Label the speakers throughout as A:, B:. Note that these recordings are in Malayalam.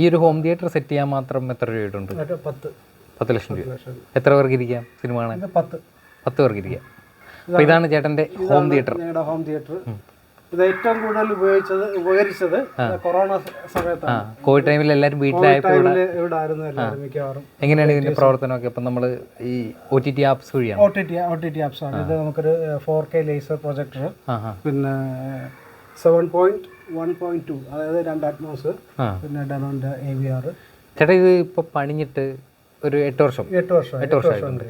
A: ഈ ഒരു ഹോം തിയേറ്റർ സെറ്റ് ചെയ്യാൻ മാത്രം എത്ര രൂപയായിട്ടുണ്ട്
B: ഇട്ടുണ്ട് പത്ത്.
A: പത്ത് ലക്ഷം രൂപ. എത്ര പേർക്ക് ഇരിക്കാം സിനിമ കാണാൻ?
B: പത്ത്.
A: പത്ത് പേർക്ക് ഇരിക്കാം. അപ്പോൾ ഇതാണ് ചേട്ടന്റെ ഹോം തിയേറ്റർ
B: ഞങ്ങളുടെ ഹോം തിയേറ്റർ ഇത് ഏറ്റവും കൂടുതൽ ഉപയോഗിച്ചത് ഉപകരിച്ചത് കൊറോണ സമയത്താണ്.
A: കോവിഡ് ടൈമിൽ എല്ലാവരും വീട്ടിലായപ്പോൾ ഇവിടെ
B: ആയിരുന്നു എല്ലാവരും മിക്കവാറും.
A: എങ്ങനെയാണ് ഇതിന്റെ പ്രവർത്തനമൊക്കെ? അപ്പം നമ്മൾ ഈ ഒ ടി ടി ആപ്സ് വഴിയാണ്?
B: O T T O T T apps ആണ്. ഇത് നമുക്കൊരു ഫോർ കെ ലേസർ പ്രൊജക്ടർ പിന്നെ seven point one point two അതായത് രണ്ട് അറ്റ്മോസ് പിന്നെ ഡനോന്റെ എ വി ആർ
A: ചേട്ടാ ഇത് ഇപ്പോൾ പണിഞ്ഞിട്ട് ഒരു എട്ട് വർഷം.
B: എട്ട് വർഷം
A: എട്ട് വർഷമായിട്ടുണ്ട്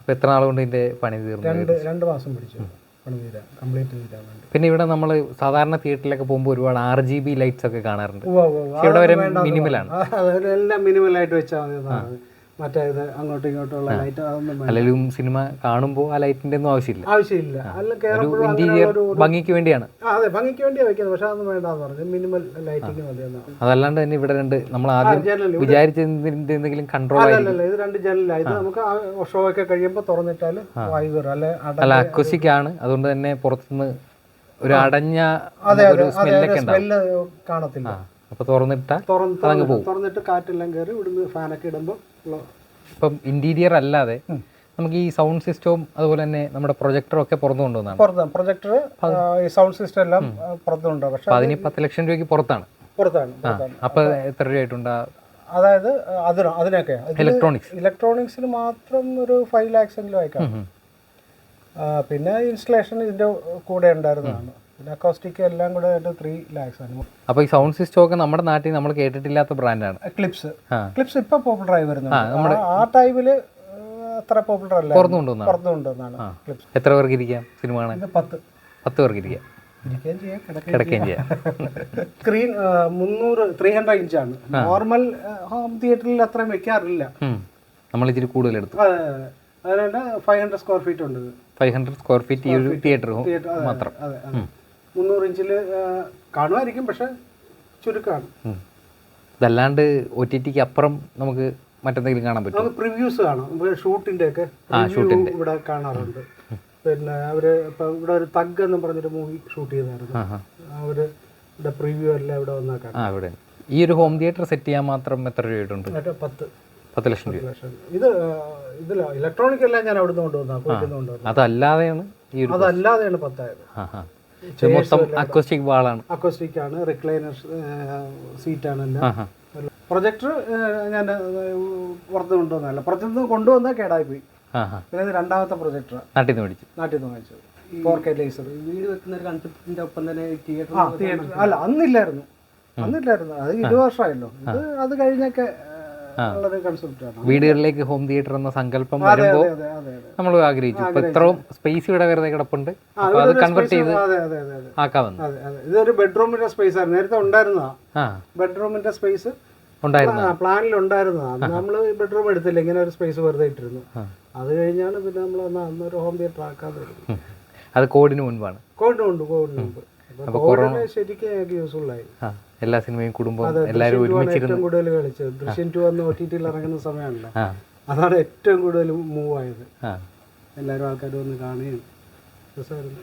A: അപ്പോൾ എത്ര നാൾ കൊണ്ട് ഇതിന്റെ പണി തീർന്നു?
B: രണ്ട് രണ്ട് മാസം പിടിച്ചു. പണി തീരാ കംപ്ലീറ്റ് തീരാൻ വേണ്ടി.
A: പിന്നെ ഇവിടെ നമ്മൾ സാധാരണ തിയേറ്ററിലൊക്കെ പോകുമ്പോൾ ഒരുപാട് ആർ ജി ബി ലൈറ്റ്സ് ഒക്കെ കാണാറുണ്ട്. ഇവിടെ വരെ മിനിമലാണ്.
B: അതെല്ലാം മിനിമൽ ആയിട്ട് വെച്ചാൽ മതി എന്നാണ്. മറ്റേ ഇത് അങ്ങോട്ടും ഇങ്ങോട്ടുള്ള ലൈറ്റ് അതൊന്നും വേണ്ട
A: അല്ലെങ്കിലും സിനിമ കാണുമ്പോൾ ആ ലൈറ്റിന്റെ ഒന്നും ആവശ്യമില്ല.
B: ആവശ്യമില്ല. അല്ല
A: ഒരു ഇന്റീരിയർ ഭംഗിക്ക് വേണ്ടിയാണ്.
B: അതെ ഭംഗിക്ക് വേണ്ടിയാണ് വെക്കുന്നത്. പക്ഷെ അതൊന്നും വേണ്ടെന്ന് പറഞ്ഞു. മിനിമൽ ലൈറ്റിംഗ് മതി
A: അതല്ലാണ്ട് തന്നെ ഇവിടെ രണ്ട് നമ്മൾ ആദ്യം വിചാരിച്ചതിന്റെ എന്തെങ്കിലും കൺട്രോൾ
B: അല്ലല്ല ഇത് രണ്ട് ജനലില്ല ഇത് നമുക്ക് ഷോ ഒക്കെ കഴിയുമ്പോൾ തുറന്നിട്ടാൽ വായു കയറും അല്ലെ
A: അല്ല അക്വസിക് ആണ്. അതുകൊണ്ട് തന്നെ പുറത്തുനിന്ന് ഒരു അടഞ്ഞ ഒരു സ്മെല്ലൊക്കെ
B: കാണത്തില്ല.
A: അപ്പൊ തുറന്നിട്ടാൽ
B: തുറന്ന് പോകും തുറന്നിട്ട് കാറ്റെല്ലാം കയറി ഇവിടുന്ന് ഫാനൊക്കെ ഇടുമ്പോൾ
A: ഇപ്പം ഇന്റീരിയർ അല്ലാതെ നമുക്ക് ഈ സൗണ്ട് സിസ്റ്റവും അതുപോലെ തന്നെ നമ്മുടെ പ്രൊജക്ടറും ഒക്കെ പുറത്തു കൊണ്ടുവന്നാണ്.
B: പുറത്ത് പ്രൊജക്ടർ ഈ സൗണ്ട് സിസ്റ്റം എല്ലാം പുറത്തു പുറത്തുണ്ട് പക്ഷെ
A: അതിന് പത്ത് ലക്ഷം രൂപയ്ക്ക് പുറത്താണ്.
B: പുറത്താണ് അപ്പോൾ
A: അപ്പൊ എത്ര രൂപയായിട്ടുണ്ട്
B: അതായത് അതിന് അതിനൊക്കെ.
A: ഇലക്ട്രോണിക്സ്
B: ഇലക്ട്രോണിക്സിന് മാത്രം ഒരു ഫൈവ് ലാക്സ് എങ്കിലും ആയിക്കാണും. പിന്നെ ഇൻസ്റ്റലേഷൻ ഇതിന്റെ കൂടെ ഉണ്ടായിരുന്നതാണ്. പിന്നെ അക്കോസ്റ്റിക് എല്ലാം കൂടെ ആയിട്ട് ത്രീ ലാക്സ് ആണ്.
A: അപ്പൊ ഈ സൗണ്ട് സിസ്റ്റം ഒക്കെ നമ്മുടെ നാട്ടിൽ നമ്മൾ കേട്ടിട്ടില്ലാത്ത ബ്രാൻഡാണ്
B: ക്ലിപ്സ് ക്ലിപ്സ് ഇപ്പൊ പോപ്പുലർ ആയി വരുന്നുണ്ട്. ആ- ടൈമിൽ അത്ര പോപ്പുലർ അല്ല.
A: പുറത്തു കൊണ്ടുവന്നാണ്.
B: പുറത്തു ക്ലിപ്സ്
A: എത്ര പേർക്ക് ഇരിക്കാം സിനിമ കാണാൻ?
B: പത്ത്.
A: പത്ത് പേർക്ക് ഇരിക്കാം.
B: കിടക്കുകയും
A: ചെയ്യാം.
B: സ്ക്രീൻ മുന്നൂറ് ത്രീ ഹൺഡ്രഡ് ഇഞ്ചാണ് നോർമൽ ഹോം തിയേറ്ററിൽ അത്രയും വെക്കാറില്ല.
A: നമ്മൾ ഇച്ചിരി കൂടുതൽ എടുത്തു.
B: അതെ, അതെ. അതുകൊണ്ട് ഫൈവ് ഹൺഡ്രഡ് സ്ക്വയർ ഫീറ്റ് ഉണ്ട്.
A: ഫൈവ് ഹൺഡ്രഡ് സ്ക്വയർ ഫീറ്റ് ഈ ഒരു തിയേറ്റർ മാത്രം.
B: മുന്നൂറ് ഇഞ്ചിൽ കാണുമായിരിക്കും പക്ഷെ ചുരുക്കമാണ്.
A: ഇതല്ലാണ്ട് ഒ ടി ടിക്ക് അപ്പുറം നമുക്ക് മറ്റെന്തെങ്കിലും കാണാൻ പറ്റും
B: നമുക്ക് പ്രിവ്യൂസ് കാണാം. ഷൂട്ടിന്റെ ഷൂട്ടിന്റെ. ഒക്കെ ഇവിടെ കാണാറുണ്ട്. പിന്നെ അവർ ഇപ്പൊ ഇവിടെ ഒരു തഗ് എന്ന് പറഞ്ഞൊരു മൂവി ഷൂട്ട് ചെയ്തായിരുന്നു. അവർ ഇവിടെ പ്രിവ്യൂ എല്ലാം ഇവിടെ വന്നാൽ കാണാം.
A: ഇവിടെ. ഈ ഒരു ഹോം തിയേറ്റർ സെറ്റ് ചെയ്യാൻ മാത്രം എത്ര
B: മറ്റേ പത്ത്.
A: പത്ത് ലക്ഷം രൂപ.
B: ഇത് ഇതില ഇലക്ട്രോണിക് എല്ലാം ഞാൻ അവിടുന്ന് കൊണ്ടുവന്നാ കോഴിന്ന് കൊണ്ടുവന്നു.
A: അതല്ലാതെയാണ്
B: അതല്ലാതെയാണ് പത്തായത്.
A: മൊത്തം അക്വസ്റ്റിക് വാളാണ്
B: അക്കോസ്റ്റിക് ആണ്. റിക്ലൈനർ സീറ്റാണ് എല്ലാം പ്രൊജക്ടർ ഞാൻ പുറത്ത് കൊണ്ടുവന്നല്ല പുറത്തുനിന്ന് കൊണ്ടുവന്നാൽ കേടായി പോയി പിന്നെ ഇത് രണ്ടാമത്തെ പ്രൊജക്ടർ
A: നാട്ടിൽ നിന്ന് മേടിച്ചു.
B: നാട്ടിൽ നിന്ന് വാങ്ങിച്ചത് ഫോർ കെ ലേസർ
C: വീട് വെക്കുന്ന ഒരു കൺസെപ്റ്റിന്റെ ഒപ്പം തന്നെ തിയേറ്റർ
B: അല്ല അന്നില്ലായിരുന്നു. അന്നില്ലായിരുന്നു. അത് ഇരുപത് വർഷമായല്ലോ. ഇത് അത് കഴിഞ്ഞൊക്കെ ഉള്ളൊരു കൺസെപ്റ്റാണ്
A: വീടുകളിലേക്ക് ഹോം തിയേറ്റർ എന്ന സങ്കല്പം വരുമ്പോൾ നമ്മൾ ആഗ്രഹിച്ചു. ഇപ്പൊ ഇത്രയും സ്പേസ് ഇവിടെ വെറുതെ കിടപ്പുണ്ട്. അപ്പൊ അത് കൺവെർട്ട് ചെയ്ത് ആക്കാമെന്ന്
B: ഇതൊരു ബെഡ്റൂമിന്റെ സ്പേസ് ആയിരുന്നു. നേരത്തെ ഉണ്ടായിരുന്നതാ. ബെഡ്റൂമിന്റെ സ്പേസ്
A: ഉണ്ടായിരുന്നു
B: പ്ലാനിൽ ഉണ്ടായിരുന്നതാണ് നമ്മൾ ബെഡ്റൂം എടുത്തില്ല. ഇങ്ങനെ ഒരു സ്പേസ് വെറുതെ ഇട്ടിരുന്നു. അത് കഴിഞ്ഞാണ് പിന്നെ നമ്മൾ അന്നൊരു ഹോം തിയേറ്റർ
A: ആക്കാൻ അത് കോഡിന് മുൻപാണ്.
B: കോഡിന് മുൻപ് കോഡിന് ഉണ്ട് അപ്പൊ കോവിഡിന് ശരിക്കും യൂസ്ഫുൾ ആയി
A: എല്ലാ സിനിമയും കുടുംബം എല്ലാവരും ഒരുമിച്ചിരുന്നു
B: കൂടുതൽ കളിച്ചത്. ദൃശ്യം ടു വന്ന് ഒ ടി ടിയിൽ ഇറങ്ങുന്ന സമയമാണല്ലോ അതാണ് ഏറ്റവും കൂടുതൽ മൂവ് ആയത്. എല്ലാവരും ആൾക്കാരും വന്ന് കാണുകയും രസമായിരുന്നു.